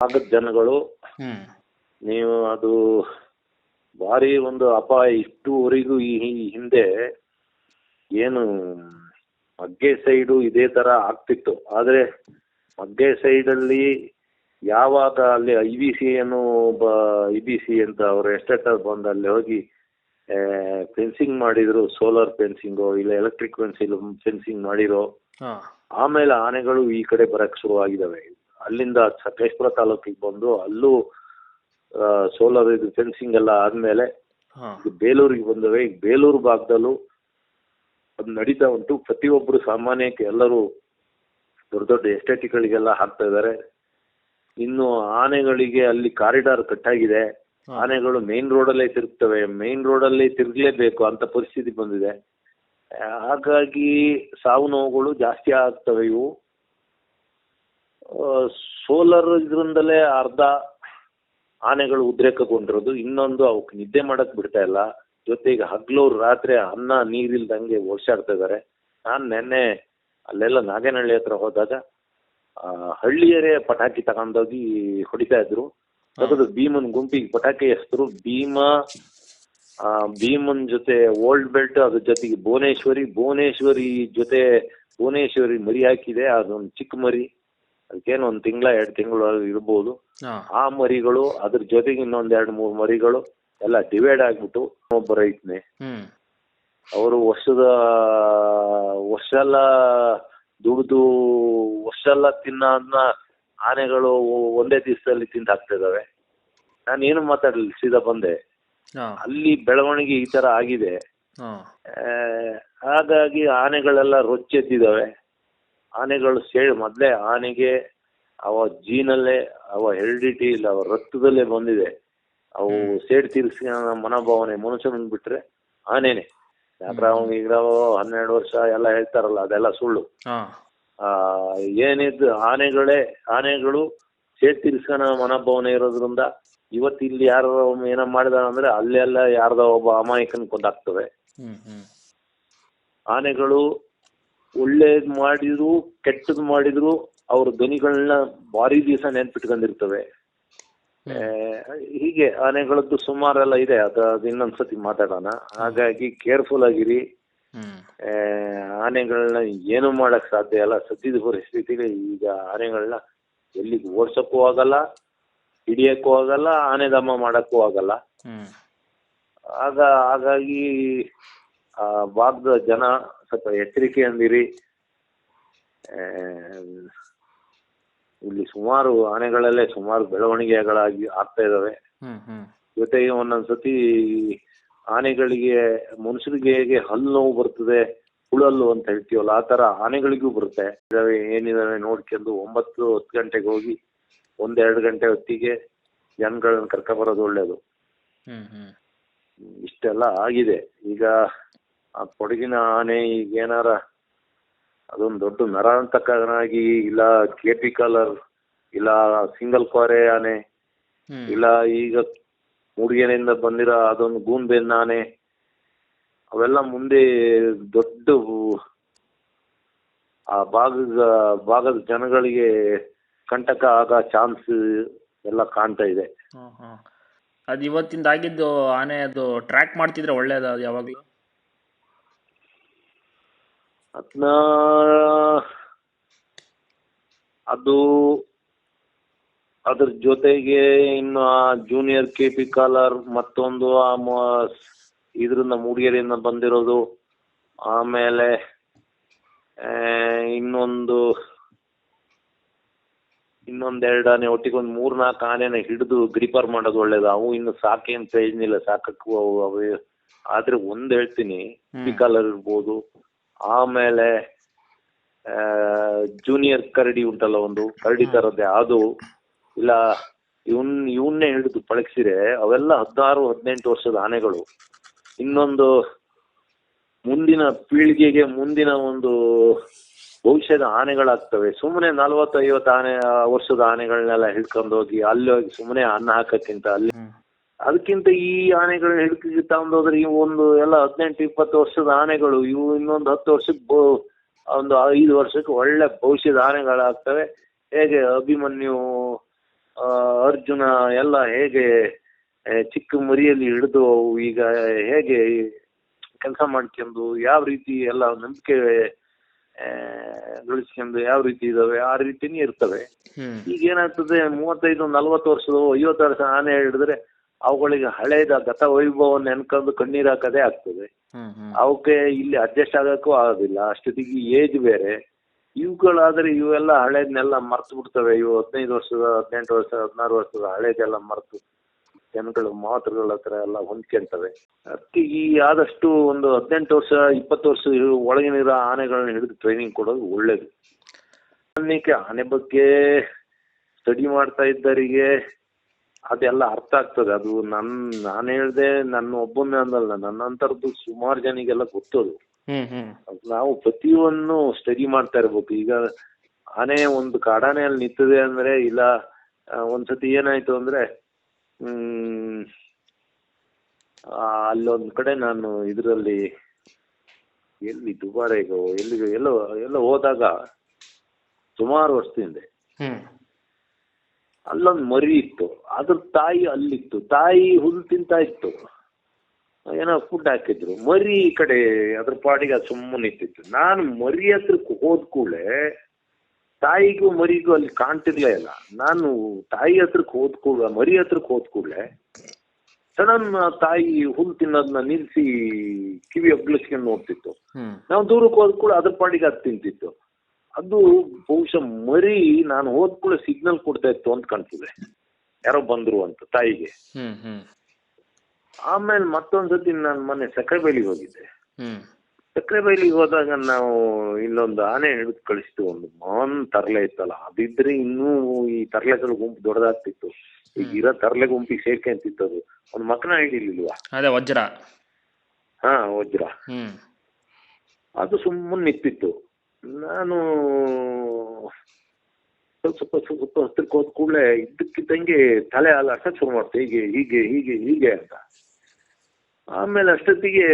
ಆಗದ ಜನಗಳು ನೀವು ಅದು ಭಾರಿ ಒಂದು ಅಪಾಯ ಇಷ್ಟುವರೆಗೂ ಈ ಹಿಂದೆ ಏನು ಮಗ್ಗೆ ಸೈಡು ಇದೇ ತರ ಆಗ್ತಿತ್ತು. ಆದ್ರೆ ಮಗ್ಗೆ ಸೈಡಲ್ಲಿ ಯಾವಾಗ ಅಲ್ಲಿ ಐ ಬಿ ಸಿ ಏನು ಐ ಬಿ ಸಿ ಅಂತ ಅವರು ಎಸ್ಟೇಟರ್ ಬಂದು ಅಲ್ಲಿ ಹೋಗಿ ಫೆನ್ಸಿಂಗ್ ಮಾಡಿದ್ರು ಸೋಲಾರ್ ಫೆನ್ಸಿಂಗು ಇಲ್ಲ ಎಲೆಕ್ಟ್ರಿಕ್ ಫೆನ್ಸಿಂಗ್ ಫೆನ್ಸಿಂಗ್ ಮಾಡಿರೋ ಆಮೇಲೆ ಆನೆಗಳು ಈ ಕಡೆ ಬರಕ್ ಶುರುವಾಗಿದ್ದಾವೆ. ಅಲ್ಲಿಂದ ಸಕಲೇಶ್ಪುರ ತಾಲೂಕಿಗೆ ಬಂದು ಅಲ್ಲೂ ಸೋಲಾರ್ ಇದು ಫೆನ್ಸಿಂಗ್ ಎಲ್ಲ ಆದ್ಮೇಲೆ ಬೇಲೂರಿಗೆ ಬಂದವೆ ಈಗ ಬೇಲೂರು ಭಾಗದಲ್ಲೂ ಅದು ನಡೀತಾ ಉಂಟು. ಪ್ರತಿಯೊಬ್ಬರು ಸಾಮಾನ್ಯಕ್ಕೆ ಎಲ್ಲರೂ ದೊಡ್ಡ ದೊಡ್ಡ ಎಸ್ಟೇಟ್ಗಳಿಗೆಲ್ಲ ಹಾಕ್ತಾ ಇದ್ದಾರೆ. ಇನ್ನು ಆನೆಗಳಿಗೆ ಅಲ್ಲಿ ಕಾರಿಡಾರ್ ಕಟ್ಟಾಗಿದೆ. ಆನೆಗಳು ಮೇನ್ ರೋಡಲ್ಲೇ ತಿರುಗ್ತವೆ. ಮೇನ್ ರೋಡಲ್ಲಿ ತಿರುಗಲೇಬೇಕು ಅಂತ ಪರಿಸ್ಥಿತಿ ಬಂದಿದೆ. ಹಾಗಾಗಿ ಸಾವು ನೋವುಗಳು ಜಾಸ್ತಿ ಆಗ್ತವೆ ಇವು. ಸೋಲಾರ್ ಇದರಿಂದಲೇ ಅರ್ಧ ಆನೆಗಳು ಉದ್ರೇಕಗೊಂಡಿರೋದು. ಇನ್ನೊಂದು ಅವಕ್ಕೆ ನಿದ್ದೆ ಮಾಡಕ್ ಬಿಡ್ತಾ ಇಲ್ಲ. ಜೊತೆಗೆ ಹಗ್ಲು ರಾತ್ರಿ ಅನ್ನ ನೀರಿಲ್ದಂಗೆ ಓಡಿಸಾಡ್ತಾ ಇದ್ದಾರೆ ನಾನು ನೆನ್ನೆ ಅಲ್ಲೆಲ್ಲ ನಾಗೇನಹಳ್ಳಿ ಹತ್ರ ಹೋದಾಗ ಹಳ್ಳಿಯರೇ ಪಟಾಕಿ ತಗೊಂಡೋಗಿ ಹೊಡಿತಾ ಇದ್ರು. ತೆಗೆದು ಭೀಮನ್ ಗುಂಪಿಗೆ ಪಟಾಕಿ ಹೆಸರು ಭೀಮ ಭೀಮನ್ ಜೊತೆ ಓಲ್ಡ್ ಬೆಲ್ಟ್, ಅದ್ರ ಜೊತೆಗೆ ಭುವನೇಶ್ವರಿ. ಭುವನೇಶ್ವರಿ ಜೊತೆ ಭುವನೇಶ್ವರಿ ಮರಿ ಹಾಕಿದೆ. ಅದೊಂದು ಚಿಕ್ಕ ಮರಿ. ಅದಕ್ಕೇನು ಒಂದ್ ತಿಂಗಳ ಎರಡ್ ತಿಂಗಳು ಇರ್ಬೋದು. ಆ ಮರಿಗಳು ಅದ್ರ ಜೊತೆಗೆ ಇನ್ನೊಂದ್ ಎರಡ್ ಮೂರ್ ಮರಿಗಳು ಎಲ್ಲ ಡಿವೈಡ್ ಆಗ್ಬಿಟ್ಟು ಒಬ್ಬ ರೈತನೇ. ಅವರು ವರ್ಷದ ವರ್ಷ ಎಲ್ಲ ದುಡಿದು ವರ್ಷ ಎಲ್ಲ ತಿನ್ನ ಆನೆಗಳು ಒಂದೇ ದಿವಸದಲ್ಲಿ ತಿಂದು ಹಾಕ್ತಿದಾವೆ ನಾನು ಏನು ಮಾತಾಡ್ಲಿಲ್ಲ ಸೀದಾ ಬಂದೆ. ಅಲ್ಲಿ ಬೆಳವಣಿಗೆ ಈ ತರ ಆಗಿದೆ. ಹಾಗಾಗಿ ಆನೆಗಳೆಲ್ಲ ರೊಚ್ಚೆದ್ದಿದ್ದಾವೆ ಆನೆಗಳು ಸೇಡ್ ಮೊದಲೇ ಆನೆಗೆ ಅವ ಜೀನಲ್ಲೇ ಅವ ಹೆರಿಡಿಟಿ ಇಲ್ಲ ಅವ ರಕ್ತದಲ್ಲೇ ಬಂದಿದೆ. ಅವು ಸೇಡ್ ತೀರಿಸಿ ಮನೋಭಾವನೆ ಮನುಷ್ಯನ ಬಿಟ್ರೆ ಆನೆನೆ. ಯಾಕ್ರ ಅವ್ನು ಈಗ ಹನ್ನೆರಡು ವರ್ಷ ಎಲ್ಲ ಹೇಳ್ತಾರಲ್ಲ ಅದೆಲ್ಲ ಸುಳ್ಳು. ಆ ಏನಿದ್ದು ಆನೆಗಳೇ ಆನೆಗಳು ಸೇಡ್ ತೀರ್ಸ್ಕೊಳೋ ಮನೋಭಾವನೆ ಇರೋದ್ರಿಂದ ಇವತ್ತು ಇಲ್ಲಿ ಯಾರೋ ಏನ ಮಾಡಿದ ಅಂದ್ರೆ ಅಲ್ಲೆಲ್ಲ ಯಾರ್ದೋ ಒಬ್ಬ ಅಮಾಯಕನ್ ಕೊಂದಾಗ್ತವೆ ಆನೆಗಳು ಒಳ್ಳೇದ್ ಮಾಡಿದ್ರು ಕೆಟ್ಟದ್ ಮಾಡಿದ್ರು ಅವ್ರ ಧ್ವನಿಗಳನ್ನ ಭಾರಿ ದಿವಸ ನೆನ್ಪಿಟ್ಕೊಂಡಿರ್ತವೆ. ಹೀಗೆ ಆನೆಗಳದ್ದು ಸುಮಾರೆಲ್ಲ ಇದೆ ಅದು ಅದು ಇನ್ನೊಂದ್ಸತಿ ಮಾತಾಡೋಣ. ಹಾಗಾಗಿ ಕೇರ್ಫುಲ್ ಆಗಿರಿ. ಆನೆಗಳನ್ನ ಏನು ಮಾಡಕ್ ಸಾಧ್ಯ ಇಲ್ಲ. ಸದ್ಯದ ಪರಿಸ್ಥಿತಿಗೆ ಈಗ ಆನೆಗಳನ್ನ ಎಲ್ಲಿಗೆ ಓಡ್ಸಕ್ಕೂ ಆಗಲ್ಲ ಹಿಡಿಯಕ್ಕೂ ಆಗಲ್ಲ ಆನೆದಮ್ಮ ಮಾಡಕ್ಕೂ ಆಗಲ್ಲ. ಆಗ ಹಾಗಾಗಿ ಭಾಗದ ಜನ ಸ್ವಲ್ಪ ಎಚ್ಚರಿಕೆಯಿಂದಿರಿ ಆ, ಇಲ್ಲಿ ಸುಮಾರು ಆನೆಗಳಲ್ಲೇ ಸುಮಾರು ಬೆಳವಣಿಗೆಗಳಾಗಿ ಆಗ್ತಾ ಇದಾವೆ. ಜೊತೆಗೆ ಒಂದೊಂದ್ಸತಿ ಆನೆಗಳಿಗೆ ಮನುಷ್ಯರಿಗೆ ಹೇಗೆ ಹಲ್ಲು ನೋವು ಬರ್ತದೆ ಹುಳಲ್ಲು ಅಂತ ಹೇಳ್ತೀವಲ್ಲ ಆ ತರ ಆನೆಗಳಿಗೂ ಬರುತ್ತೆ. ಇದಾವೆ ಏನಿದಾವೆ ನೋಡ್ಕೊಂಡು ಒಂಬತ್ತು ಹತ್ತು ಗಂಟೆಗೆ ಹೋಗಿ ಒಂದೆರಡು ಗಂಟೆ ಹೊತ್ತಿಗೆ ಜನಗಳನ್ನ ಕರ್ಕ ಬರೋದು ಒಳ್ಳೇದು ಇಷ್ಟೆಲ್ಲ ಆಗಿದೆ. ಈಗ ಆ ಕೊಡಗಿನ ಆನೆ ಈಗ ಏನಾರ ಅದೊಂದು ದೊಡ್ಡ ನರಾಂತಕನಾಗಿ ಇಲ್ಲ ಕೆಪಿ ಕಲರ್ ಇಲ್ಲ ಸಿಂಗಲ್ ಕ್ವಾರೆ ಆನೆ ಇಲ್ಲ ಈಗ ಮೂಡಿಗೆರೆಯಿಂದ ಬಂದಿರೋ ಅದೊಂದು ಗೂನ್ಬೆನ್ನ ಆನೆ ಅವೆಲ್ಲ ಮುಂದೆ ದೊಡ್ಡ ಆ ಭಾಗದ ಭಾಗದ ಜನಗಳಿಗೆ ಕಂಟಕ ಆಗ ಚಾನ್ಸ್ ಎಲ್ಲ ಕಾಣ್ತಾ ಇದೆ. ಅದು ಇವತ್ತಿಂದ ಆಗಿದ್ದು ಆನೆ ಅದು ಟ್ರ್ಯಾಕ್ ಮಾಡ್ತಿದ್ರೆ ಒಳ್ಳೇದು ಅದು ಯಾವಾಗಲೂ? ಅದನ್ನ ಅದು ಅದ್ರ ಜೊತೆಗೆ ಇನ್ನು ಆ ಜೂನಿಯರ್ ಕೆ ಪಿ ಕಾಲರ್ ಮತ್ತೊಂದು ಆ ಇದ್ರಿಂದ ಮೂಡಿಗೆರೆಯಿಂದ ಬಂದಿರೋದು. ಆಮೇಲೆ ಆ, ಇನ್ನೊಂದು ಇನ್ನೊಂದೆರಡು ಆನೆ ಒಟ್ಟಿಗೆ ಒಂದು ಮೂರ್ ನಾಲ್ಕು ಆನೆನ ಹಿಡಿದು ಗ್ರಿಪರ್ ಮಾಡೋದು ಒಳ್ಳೇದು. ಅವು ಇನ್ನು ಸಾಕೇನ್ ಪ್ರಯೋಜನ ಇಲ್ಲ ಸಾಕಕ್ಕೂ ಅವು ಅವು ಆದ್ರೆ ಒಂದ್ ಹೇಳ್ತೀನಿ ಕಾಲರ್ ಇರ್ಬೋದು. ಆಮೇಲೆ ಜೂನಿಯರ್ ಕರಡಿ ಉಂಟಲ್ಲ ಒಂದು ಕರಡಿ ತರದ್ದೆ ಅದು ಇಲ್ಲ ಇವನ್ ಇವನ್ನೇ ಹಿಡಿದು ಪಳಗಿಸಿದ್ರೆ ಅವೆಲ್ಲ ಹದಿನಾರು ಹದಿನೆಂಟು ವರ್ಷದ ಆನೆಗಳು. ಇನ್ನೊಂದು ಮುಂದಿನ ಪೀಳಿಗೆಗೆ ಮುಂದಿನ ಒಂದು ಭವಿಷ್ಯದ ಆನೆಗಳಾಗ್ತವೆ. ಸುಮ್ಮನೆ ನಲ್ವತ್ತು ಐವತ್ತು ಆನೆ ವರ್ಷದ ಆನೆಗಳನ್ನೆಲ್ಲ ಹಿಡ್ಕೊಂಡು ಹೋಗಿ ಅಲ್ಲಿ ಹೋಗಿ ಸುಮ್ಮನೆ ಅನ್ನ ಹಾಕಕ್ಕಿಂತ ಅಲ್ಲಿ ಅದಕ್ಕಿಂತ ಈ ಆನೆಗಳು ಹಿಡ್ಕಿ ತಗೊಂಡೋದ್ರೆ ಇವು ಒಂದು ಎಲ್ಲ ಹದಿನೆಂಟು ಇಪ್ಪತ್ತು ವರ್ಷದ ಆನೆಗಳು ಇವು ಇನ್ನೊಂದು ಹತ್ತು ವರ್ಷಕ್ಕೆ ಬೋ- ಒಂದು ಐದು ವರ್ಷಕ್ಕೆ ಒಳ್ಳೆ ಭವಿಷ್ಯದ ಆನೆಗಳಾಗ್ತವೆ. ಹೇಗೆ ಅಭಿಮನ್ಯು ಆ, ಅರ್ಜುನ ಎಲ್ಲ ಹೇಗೆ ಚಿಕ್ಕ ಮರಿಯಲ್ಲಿ ಹಿಡಿದು ಈಗ ಹೇಗೆ ಕೆಲಸ ಮಾಡ್ಕೊಂಡು ಯಾವ ರೀತಿ ಎಲ್ಲ ನಂಬಿಕೆ ಗಳಿಸ್ಕೊಂಡು ಯಾವ ರೀತಿ ಇದಾವೆ ಆ ರೀತಿನೇ ಇರ್ತವೆ. ಈಗ ಏನಾಗ್ತದೆ ಮೂವತ್ತೈದು ನಲ್ವತ್ತು ವರ್ಷದ ಐವತ್ತು ವರ್ಷ ಆನೆ ಹಿಡಿದ್ರೆ ಅವುಗಳಿಗೆ ಹಳೇದ ಗತ ವೈಭವ ನೆನ್ಕೊಂಡು ಕಣ್ಣೀರ್ ಹಾಕದೇ ಆಗ್ತದೆ. ಅವಕ್ಕೆ ಇಲ್ಲಿ ಅಡ್ಜಸ್ಟ್ ಆಗಕ್ಕೂ ಆಗೋದಿಲ್ಲ. ಅಷ್ಟೊತ್ತಿಗೆ ಏಜ್ ಬೇರೆ. ಇವುಗಳಾದ್ರೆ ಇವೆಲ್ಲ ಹಳೇದನ್ನೆಲ್ಲ ಮರ್ತು ಬಿಡ್ತವೆ. ಇವು ಹದಿನೈದು ವರ್ಷದ ಹದಿನೆಂಟು ವರ್ಷ ಹದಿನಾರು ವರ್ಷದ ಹಳೇದೆಲ್ಲ ಮರ್ತು ಜನಗಳು ಮಾತೃಗಳ ಹತ್ರ ಎಲ್ಲ ಹೊಂದ್ಕೊಂತವೆ. ಅದಕ್ಕೆ ಈ ಆದಷ್ಟು ಒಂದು ಹದಿನೆಂಟು ವರ್ಷ ಇಪ್ಪತ್ತು ವರ್ಷ ಒಳಗಿನಿರೋ ಆನೆಗಳನ್ನ ಹಿಡಿದು ಟ್ರೈನಿಂಗ್ ಕೊಡೋದು ಒಳ್ಳೇದು. ಆನೆ ಬಗ್ಗೆ ಸ್ಟಡಿ ಮಾಡ್ತಾ ಇದ್ದವರಿಗೆ ಅದೆಲ್ಲ ಅರ್ಥ ಆಗ್ತದೆ. ಅದು ನನ್ ನಾನು ಹೇಳ್ದೆ ನನ್ನ ಒಬ್ಬನೇ ಅಂದಲ್ಲ ನನ್ನಂತರದ್ದು ಸುಮಾರು ಜನಿಗೆಲ್ಲ ಗೊತ್ತದು. ನಾವು ಪ್ರತಿಯೊಂದು ಸ್ಟಡಿ ಮಾಡ್ತಾ ಇರ್ಬೇಕು. ಈಗ ಆನೆ ಒಂದು ಕಾಡಾನೆಯಲ್ಲಿ ನಿಂತಿದೆ ಅಂದ್ರೆ ಇಲ್ಲ ಒಂದ್ ಒಂದ್ಸತಿ ಏನಾಯ್ತು ಅಂದ್ರೆ ಹ್ಮ್ ಅಲ್ಲೊಂದ್ ಕಡೆ ನಾನು ಇದರಲ್ಲಿ ಎಲ್ಲಿ ದುಬಾರೆಗೋ ಎಲ್ಲಿಗೋ ಎಲ್ಲೋ ಎಲ್ಲೋ ಹೋದಾಗ ಸುಮಾರು ವರ್ಷದಿಂದ ಅಲ್ಲೊಂದು ಮರಿ ಇತ್ತು. ಅದ್ರ ತಾಯಿ ಅಲ್ಲಿತ್ತು. ತಾಯಿ ಹುಲ್ಲು ತಿಂತಾ ಇತ್ತು. ಏನೋ ಫುಡ್ ಹಾಕಿದ್ರು. ಮರಿ ಈ ಕಡೆ ಅದ್ರ ಪಾಡಿಗೆ ಅದು ಸುಮ್ಮನೆ ಇತ್ತಿತ್ತು ನಾನು ಮರಿ ಹತ್ರ ಹೋದ ಕೂಡಲೇ ತಾಯಿಗೂ ಮರಿಗೂ ಅಲ್ಲಿ ಕಾಣ್ತಿರ್ಲೇ ಇಲ್ಲ. ನಾನು ತಾಯಿ ಹತ್ರ ಹೋದ ಕೂಡ ಮರಿ ಹತ್ರ ಹೋದ ಕೂಡಲೇ ಸಡನ್ ತಾಯಿ ಹುಲ್ ತಿನ್ನೋದನ್ನ ನಿಲ್ಸಿ ಕಿವಿ ಅಗ್ಲಿಸ್ಕೊಂಡು ನೋಡ್ತಿತ್ತು. ನಾವು ದೂರಕ್ಕೆ ಹೋದ ಕೂಡ ಅದ್ರ ಪಾಡಿಗೆ ಅದು ತಿಂತಿತ್ತು. ಅದು ಬಹುಶಃ ಮರಿ ನಾನು ಹೋದ ಕೂಡ ಸಿಗ್ನಲ್ ಕೊಡ್ತಾ ಇತ್ತು ಅಂತ ಕಾಣ್ತಿದೆ. ಯಾರೋ ಬಂದ್ರು ಅಂತ ತಾಯಿಗೆ. ಆಮೇಲೆ ಮತ್ತೊಂದ್ಸತಿ ನಾನು ಮೊನ್ನೆ ಸಕ್ಕರೆಬೈಲಿಗೆ ಹೋಗಿದ್ದೆ. ಸಕ್ಕರೆಬೈಲಿಗೆ ಹೋದಾಗ ನಾವು ಇಲ್ಲೊಂದು ಆನೆ ಹಿಡಿದು ಕಳಿಸ್ತು. ಒಂದು ಮಾನ್ ತರಲೆ ಇತ್ತಲ್ಲ ಅದಿದ್ರೆ ಇನ್ನೂ ಈ ತರಲೆಗಳ ಗುಂಪು ದೊಡ್ಡದಾಗ್ತಿತ್ತು. ಈಗ ಇರೋ ತರಲೆ ಗುಂಪಿಗೆ ಸೇರ್ಕೊಂತಿತ್ತು ಅದು. ಒಂದು ಮಕ್ಕನ ಹಿಡಿಲಿಲ್ವಾ? ಅದೇ ವಜ್ರ. ಹಾ ವಜ್ರ. ಅದು ಸುಮ್ಮನೆ ನಿಂತಿತ್ತು. ನಾನು ಸ್ವಲ್ಪ ಸ್ವಲ್ಪ ಸ್ವಲ್ಪ ಹತ್ರಕ್ಕೆ ಹೋದ ಕೂಡಲೇ ಇದ್ದಕ್ಕಿದ್ದಂಗೆ ತಲೆ ಅಲ್ಲಾಡ್ಸಕ್ ಶುರು ಮಾಡ್ತೆ. ಹೀಗೆ ಹೀಗೆ ಹೀಗೆ ಹೀಗೆ ಅಂತ. ಆಮೇಲೆ ಅಷ್ಟೊತ್ತಿಗೆ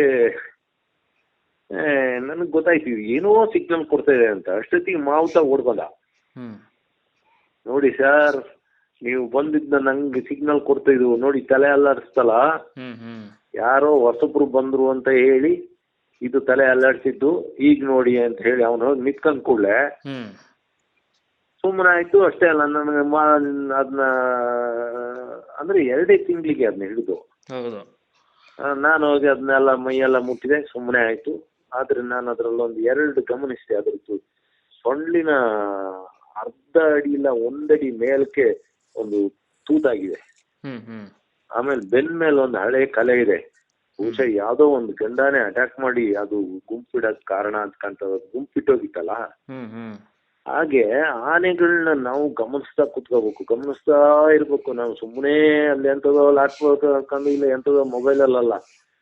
ನನಗೆ ಗೊತ್ತಾಯ್ತು ಏನೋ ಸಿಗ್ನಲ್ ಕೊಡ್ತಾ ಇದೆ ಅಂತ. ಅಷ್ಟೊತ್ತಿಗೆ ಮಾವುತ ಓಡ್ಕೊಂಡ ನೋಡಿ ಸರ್ ನೀವು ಬಂದಿದ್ದ ನಂಗೆ ಸಿಗ್ನಲ್ ಕೊಡ್ತಾ ಇದ್ವು ನೋಡಿ ತಲೆ ಅಲ್ಲಾಡಿಸ್ತಲ್ಲ ಯಾರೋ ಹೊಸಬ್ರು ಬಂದ್ರು ಅಂತ ಹೇಳಿ ಇದು ತಲೆ ಅಲ್ಲಾಡಿಸಿದ್ದು ಈಗ ನೋಡಿ ಅಂತ ಹೇಳಿ ಅವನು ನಿತ್ಕೊಂಡ್ ಕೂಡಲೇ. ಹ್ಮ್. ಸುಮ್ಮನೆ ಆಯ್ತು ಅಷ್ಟೇ ಅಲ್ಲ ನನಗೆ ಅದನ್ನ ಅಂದ್ರೆ ಎರಡೇ ತಿಂಗಳಿಗೆ ಅದನ್ನ ಹಿಡಿದು. ನಾನು ಹೋಗಿ ಅದನ್ನೆಲ್ಲ ಮೈಯೆಲ್ಲ ಮುಟ್ಟಿದೆ ಸುಮ್ಮನೆ ಆಯ್ತು. ಆದ್ರೆ ನಾನು ಅದ್ರಲ್ಲೊಂದು ಎರಡು ಗಮನಿಸಿದೆ ಅದ್ರದ್ದು ಸೊಳ್ಳಿನ ಅರ್ಧ ಅಡಿ ಇಲ್ಲ ಒಂದಡಿ ಮೇಲಕ್ಕೆ ಒಂದು ತೂತಾಗಿದೆ. ಹ್ಮ್ ಹ್ಮ್. ಆಮೇಲೆ ಬೆನ್ ಮೇಲೆ ಒಂದು ಹಳೆ ಕಲೆ ಇದೆ. ಬಹುಶಃ ಯಾವ್ದೋ ಒಂದು ಗಂಡಾನೆ ಅಟ್ಯಾಕ್ ಮಾಡಿ ಅದು ಗುಂಪಿಡಕ್ ಕಾರಣ ಅಂತ ಗುಂಪಿಟ್ಟೋಗಿತ್ತಲ್ಲ? ಹಾಗೆ ಆನೆಗಳನ್ನ ನಾವು ಗಮನಿಸ್ತಾ ಕುತ್ಕೋಬೇಕು. ಗಮನಿಸ್ತಾ ಇರ್ಬೇಕು. ನಾವು ಸುಮ್ಮನೆ ಅಲ್ಲಿ ಎಂತದೋ ಲ್ಯಾಪ್ಟಾಪ್ ಹಾಕೊಂಡು ಇಲ್ಲ ಎಂತದೋ ಮೊಬೈಲ್ ಅಲ್ಲಲ್ಲ.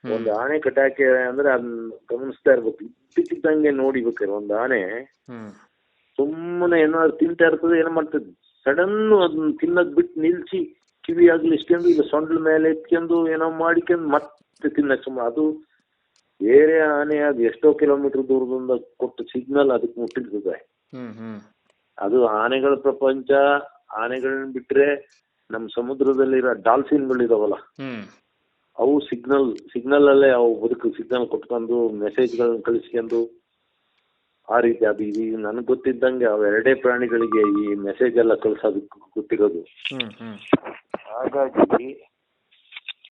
ಒಂದು ಆನೆ ಕಟಾಕೆ ಅಂದ್ರೆ ಅದನ್ನ ಗಮನಿಸ್ತಾ ಇರ್ಬೇಕು. ಇದ್ದಕ್ಕಿದ್ದಂಗೆ ನೋಡಿಬೇಕು ಒಂದು ಆನೆ ಸುಮ್ಮನೆ ಏನಾದ್ರು ತಿಂತಾ ಇರ್ತದೆ ಏನ್ ಮಾಡ್ತದೆ? ಸಡನ್ ಅದನ್ನ ತಿನ್ನಕ್ ಬಿಟ್ಟು ನಿಲ್ಸಿ ಕಿವಿ ಆಗ್ಲಿ ಇಷ್ಟೊಂದು ಇಲ್ಲ ಸೊಂಡ್ಲ ಮೇಲೆ ಎತ್ಕೊಂಡು ಏನೋ ಮಾಡಿಕೊಂಡು ಮತ್ತೆ ತಿನ್ನಕ್ ಸುಮ್ಮನೆ ಅದು ಬೇರೆ ಆನೆ ಅದು ಎಷ್ಟೋ ಕಿಲೋಮೀಟರ್ ದೂರದಿಂದ ಕೊಟ್ಟು ಸಿಗ್ನಲ್ ಅದಕ್ಕೆ ಮುಟ್ಟಿರ್ತದೆ. ಅದು ಆನೆಗಳ ಪ್ರಪಂಚ ಆನೆಗಳನ್ನ ಬಿಟ್ರೆ ನಮ್ಮ ಸಮುದ್ರದಲ್ಲಿರೋ ಡಾಲ್ಫಿನ್ಗಳಿದಾವಲ್ಲ ಅವು ಸಿಗ್ನಲ್ ಸಿಗ್ನಲ್ ಅಲ್ಲೇ ಅವು ಬದುಕು ಸಿಗ್ನಲ್ ಕೊಟ್ಕೊಂಡು ಮೆಸೇಜ್ಗಳನ್ನ ಕಳಿಸ್ಕೊಂಡು ಆ ರೀತಿ ಅದು ಈ ನನಗೆ ಗೊತ್ತಿದ್ದಂಗೆ ಅವೆರಡೇ ಎರಡೇ ಪ್ರಾಣಿಗಳಿಗೆ ಈ ಮೆಸೇಜ್ ಎಲ್ಲ ಕಳ್ಸೋದಕ್ಕೆ ಗೊತ್ತಿರೋದು. ಹಾಗಾಗಿ